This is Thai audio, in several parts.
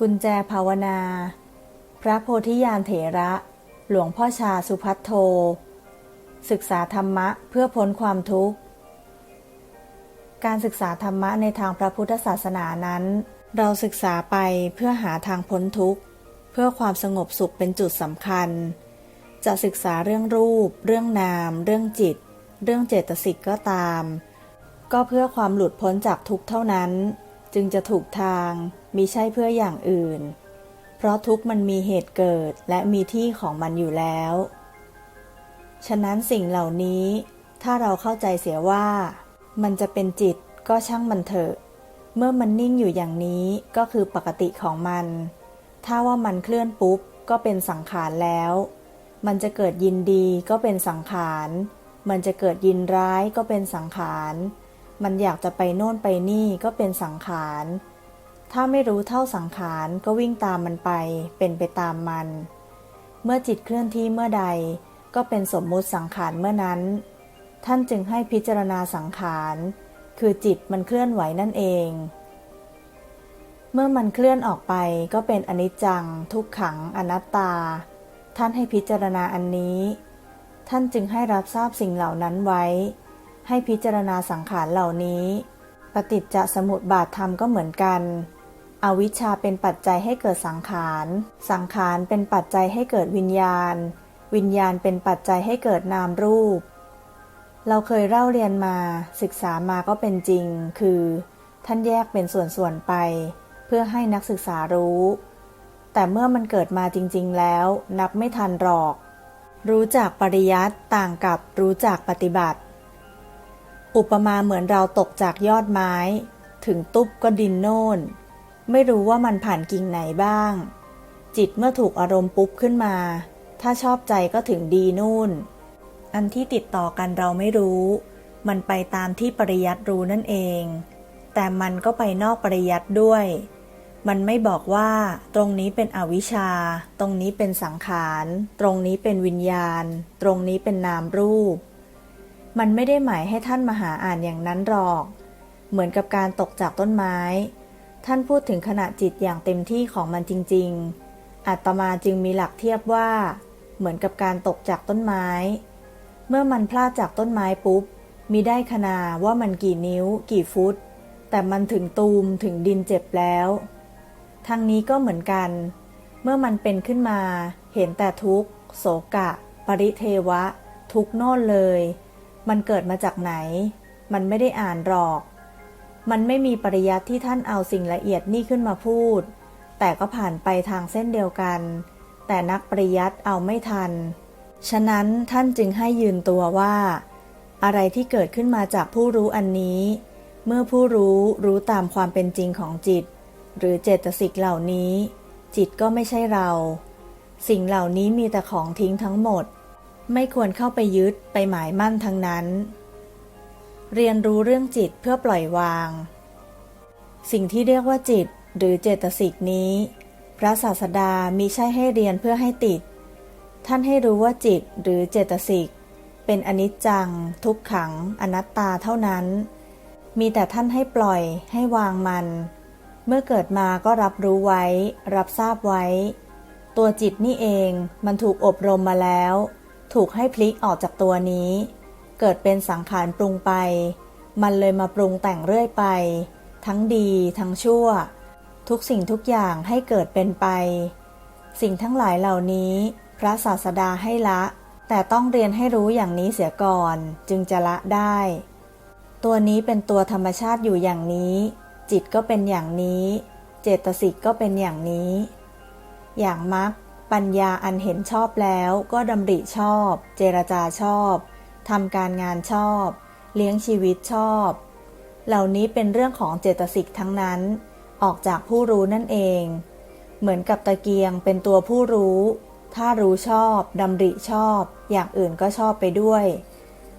กุญแจภาวนา พระโพธิญาณเถระ หลวงพ่อชาสุพัทโท ศึกษาธรรมะเพื่อพ้นความทุกข์ การศึกษาธรรมะในทางพระพุทธศาสนานั้น เราศึกษาไปเพื่อหาทางพ้นทุกข์ เพื่อความสงบสุขเป็นจุดสำคัญ จะศึกษาเรื่องรูป เรื่องนาม เรื่องจิต เรื่องเจตสิกก็ตาม ก็เพื่อความหลุดพ้นจากทุกข์เท่านั้น จึงจะถูกทาง มิใช่เพื่ออย่างอื่น เพราะทุกมันมีเหตุเกิดและมีที่ของมันอยู่แล้ว ฉะนั้นสิ่งเหล่านี้ ถ้าเราเข้าใจเสียว่า มันจะเป็นจิตก็ช่างมันเถอะ เมื่อมันนิ่งอยู่อย่างนี้ก็คือปกติของมัน ถ้าว่ามันเคลื่อนปุ๊บก็เป็นสังขารแล้ว มันจะเกิดยินดีก็เป็นสังขาร มันจะเกิดยินร้ายก็เป็นสังขาร มันอยากจะไปโน่นไปนี่ก็เป็นสังขาร ถ้าไม่รู้เท่าสังขารก็วิ่งตามมันไป เป็นไปตามมัน เมื่อจิตเคลื่อนที่เมื่อใด ก็เป็นสมมุติสังขารเมื่อนั้น ท่านจึงให้พิจารณาสังขาร คือจิตมันเคลื่อนไหวนั่นเอง เมื่อมันเคลื่อนออกไปก็เป็นอนิจจัง ทุกขังอนัตตา ท่านให้พิจารณาอันนี้ ท่านจึงให้รับทราบสิ่งเหล่านั้นไว้ ให้พิจารณาสังขารเหล่านี้ ปฏิจจสมุปบาทธรรมก็เหมือนกัน อวิชชาเป็นปัจจัยให้เกิดสังขาร สังขารเป็นปัจจัยให้เกิดวิญญาณ วิญญาณเป็นปัจจัยให้เกิดนามรูป เราเคยเล่าเรียนมาศึกษามาก็เป็นจริง คือ ท่านแยกเป็นส่วนๆไป เพื่อให้นักศึกษารู้ แต่เมื่อมันเกิดมาจริง ๆ แล้วนับไม่ทันหรอก รู้จักปริยัติต่างกับรู้จักปฏิบัติ อุปมาเหมือนเราตกจากยอดไม้ ถึงตุ๊บก็ดินโน่น ไม่รู้ว่ามันผ่านกิ่งไหนบ้าง จิตเมื่อถูกอารมณ์ปุ๊บขึ้นมา ถ้าชอบใจก็ถึงดีนู่น อันที่ติดต่อกันเราไม่รู้ มันไปตามที่ปริยัติรู้นั่นเอง แต่มันก็ไปนอกปริยัติด้วย มันไม่บอกว่า ตรงนี้เป็นอวิชชา ตรงนี้เป็นสังขาร ตรงนี้เป็นวิญญาณ ตรงนี้เป็นนามรูป มันไม่ได้หมายให้ท่านมาหาอ่านอย่างนั้นหรอก เหมือนกับการตกจากต้นไม้ ท่านพูดถึงขณะจิตอย่างเต็มที่ของมันจริง ๆอาตมาจึงมีหลักเทียบว่า เหมือนกับการตกจากต้นไม้ เมื่อมันพลาดจากต้นไม้ปุ๊บ มีได้ขนาว่ามันกี่นิ้ว กี่ฟุต แต่มันถึงตูมถึงดินเจ็บแล้ว ทางนี้ก็เหมือนกัน เมื่อมันเป็นขึ้นมา เห็นแต่ทุกโศกะ ปริเทวะ ทุกโน่นเลย มันเกิดมาจากไหน มันไม่ได้อ่านหรอก มันไม่มีปริยัติที่ท่านเอาสิ่งละเอียดนี่ขึ้นมาพูด แต่ก็ผ่านไปทางเส้นเดียวกัน แต่นักปริยัติเอาไม่ทัน ฉะนั้นท่านจึงให้ยืนตัวว่า อะไรที่เกิดขึ้นมาจากผู้รู้อันนี้ เมื่อผู้รู้รู้ตามความเป็นจริงของจิต หรือเจตสิกเหล่านี้ จิตก็ไม่ใช่เรา สิ่งเหล่านี้มีแต่ของทิ้งทั้งหมด ไม่ควรเข้าไปยึดไปหมายมั่นทั้งนั้น เรียนรู้เรื่องจิตเพื่อปล่อยวาง สิ่งที่เรียกว่าจิตหรือเจตสิกนี้ พระศาสดามีใช่ให้เรียนเพื่อให้ติด ท่านให้รู้ว่าจิตหรือเจตสิกเป็นอนิจจัง ทุกขัง อนัตตาเท่านั้น มีแต่ท่านให้ปล่อยให้วางมัน เมื่อเกิดมาก็รับรู้ไว้ รับทราบไว้ ตัวจิตนี่เองมันถูกอบรมมาแล้ว ถูกให้พลิกออกจากตัวนี้ เกิดเป็นสังขารปรุงไป มันเลยมาปรุงแต่งเรื่อยไป ทั้งดีทั้งชั่ว ทุกสิ่งทุกอย่างให้เกิดเป็นไป สิ่งทั้งหลายเหล่านี้ พระศาสดาให้ละ แต่ต้องเรียนให้รู้อย่างนี้เสียก่อนจึงจะละได้ ตัวนี้เป็นตัวธรรมชาติอยู่อย่างนี้ จิตก็เป็นอย่างนี้ เจตสิกก็เป็นอย่างนี้ อย่างมักปัญญาอันเห็นชอบแล้วก็ดำริชอบ เจรจาชอบ ทำการงานชอบ เลี้ยงชีวิตชอบ เหล่านี้เป็นเรื่องของเจตสิกทั้งนั้น ออกจากผู้รู้นั่นเอง เหมือนกับตะเกียงเป็นตัวผู้รู้ ถ้ารู้ชอบดำริชอบ อย่างอื่นก็ชอบไปด้วย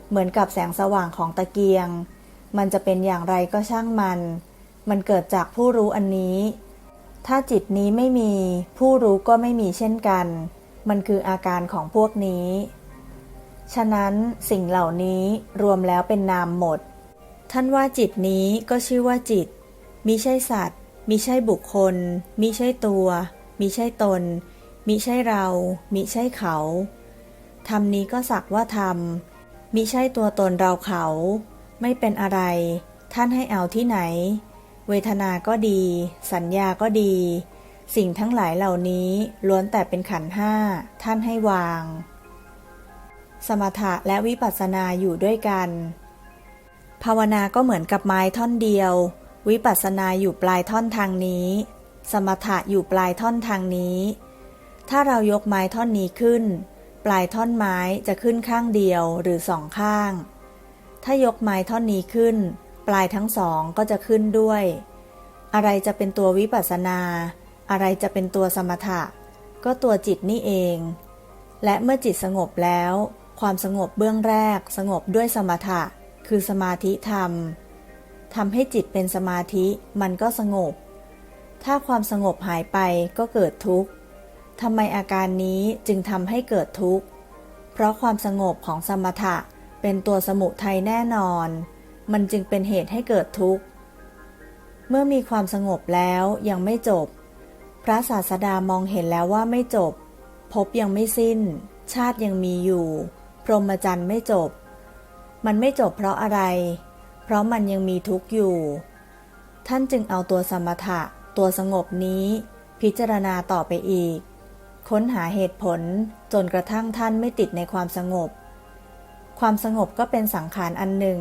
เหมือนกับแสงสว่างของตะเกียง มันจะเป็นอย่างไรก็ช่างมัน มันเกิดจากผู้รู้อันนี้ ถ้าจิตนี้ไม่มี ผู้รู้ก็ไม่มีเช่นกัน มันคืออาการของพวกนี้ ฉะนั้นสิ่งเหล่านี้รวมแล้วเป็นนามหมด ท่านว่าจิตนี้ก็ชื่อว่าจิต มิใช่สัตว์ มิใช่บุคคล มิใช่ตัว มิใช่ตน มิใช่เรา มิใช่เขาธรรมนี้ก็สักว่าธรรม มิใช่ตัวตนเราเขา ไม่เป็นอะไร ท่านให้เอาที่ไหน เวทนาก็ดี สัญญาก็ดี สิ่งทั้งหลายเหล่านี้ล้วนแต่เป็นขันห้า ท่านให้วาง สมถะและวิปัสสนาอยู่ด้วยกัน ภาวนาก็เหมือนกับไม้ท่อนเดียว วิปัสสนาอยู่ปลายท่อนทางนี้ สมถะอยู่ปลายท่อนทางนี้ ถ้าเรายกไม้ท่อนนี้ขึ้น ปลายท่อนไม้จะขึ้นข้างเดียวหรือสองข้าง ถ้ายกไม้ท่อนนี้ขึ้น ปลายทั้งสองก็จะขึ้นด้วย อะไรจะเป็นตัววิปัสสนา อะไรจะเป็นตัวสมถะ ก็ตัวจิตนี่เองและเมื่อจิตสงบแล้ว ความสงบเบื้องแรก สงบด้วยสมถะ คือสมาธิธรรมทำให้จิตเป็นสมาธิมันก็สงบ ถ้าความสงบหายไปก็เกิดทุกข์ทำไมอาการนี้จึงทำให้เกิดทุกข์ เพราะความสงบของสมถะเป็นตัวสมุทัยแน่นอน มันจึงเป็นเหตุให้เกิดทุกข์ เมื่อมีความสงบแล้วยังไม่จบ พระศาสดามองเห็นแล้วว่าไม่จบภพยังไม่สิ้น ชาติยังมีอยู่ พรหมจรรย์ไม่จบ มันไม่จบเพราะอะไร เพราะมันยังมีทุกข์อยู่ ท่านจึงเอาตัวสมถะ ตัวสงบนี้ พิจารณาต่อไปอีก ค้นหาเหตุผลจนกระทั่งท่านไม่ติดในความสงบ ความสงบก็เป็นสังขารอันหนึ่ง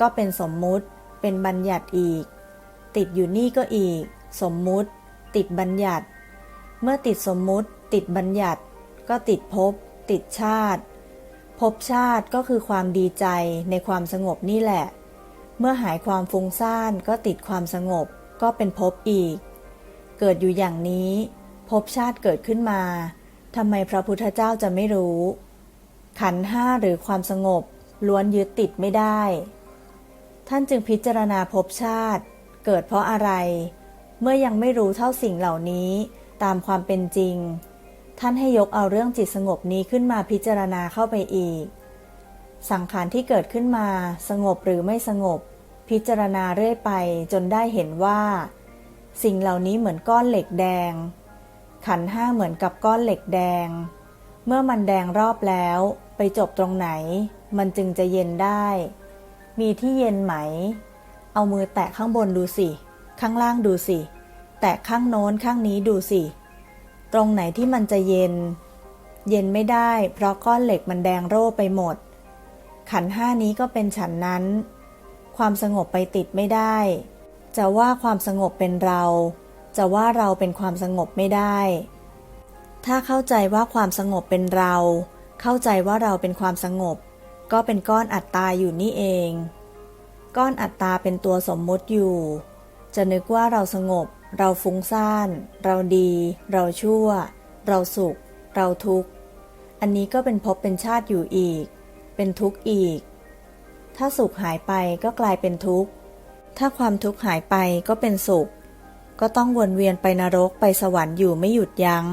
ก็เป็นสมมุติ เป็นบัญญัติอีก ติดอยู่นี่ก็อีก สมมุติ ติดบัญญัติ เมื่อติดสมมุติ ติดบัญญัติ ก็ติดภพติดชาติ ภพชาติก็คือความดีใจในความสงบนี่แหละ เมื่อหายความฟุ้งซ่านก็ติดความสงบก็เป็นภพอีก เกิดอยู่อย่างนี้ภพชาติเกิดขึ้นมาทำไมพระพุทธเจ้าจะไม่รู้ ขันห้าหรือความสงบ ล้วนยึดติดไม่ได้ ท่านจึงพิจารณาภพชาติ เกิดเพราะอะไร เมื่อยังไม่รู้เท่าสิ่งเหล่านี้ตามความเป็นจริง ท่านให้ยกเอาเรื่องจิตสงบนี้ขึ้นมาพิจารณาเข้าไปอีก สังขารที่เกิดขึ้นมาสงบหรือไม่สงบ พิจารณาเรื่อยไปจนได้เห็นว่า สิ่งเหล่านี้เหมือนก้อนเหล็กแดง ขันห้าเหมือนกับก้อนเหล็กแดง เมื่อมันแดงรอบแล้วไปจบตรงไหน มันจึงจะเย็นได้ มีที่เย็นไหม เอามือแตะข้างบนดูสิ ข้างล่างดูสิ แตะข้างโน้นข้างนี้ดูสิ ตรงไหนที่มันจะเย็น เย็นไม่ได้ เพราะก้อนเหล็กมันแดงโร่ไปหมด ขันห้านี้ก็เป็นฉันนั้น ความสงบไปติดไม่ได้ จะว่าความสงบเป็นเรา จะว่าเราเป็นความสงบไม่ได้ ถ้าเข้าใจว่าความสงบเป็นเรา เข้าใจว่าเราเป็นความสงบ ก็เป็นก้อนอัตตาอยู่นี่เอง ก้อนอัตตาเป็นตัวสมมติอยู่ จะนึกว่าเราสงบ เราฟุ้งซ่าน เราดี เราชั่ว เราสุข เราทุกข์ อันนี้ก็เป็นภพเป็นชาติอยู่อีก เป็นทุกข์อีก ถ้าสุขหายไปก็กลายเป็นทุกข์ ถ้าความทุกข์หายไปก็เป็นสุข ก็ต้องวนเวียนไปนรกไปสวรรค์อยู่ไม่หยุดยัง้ง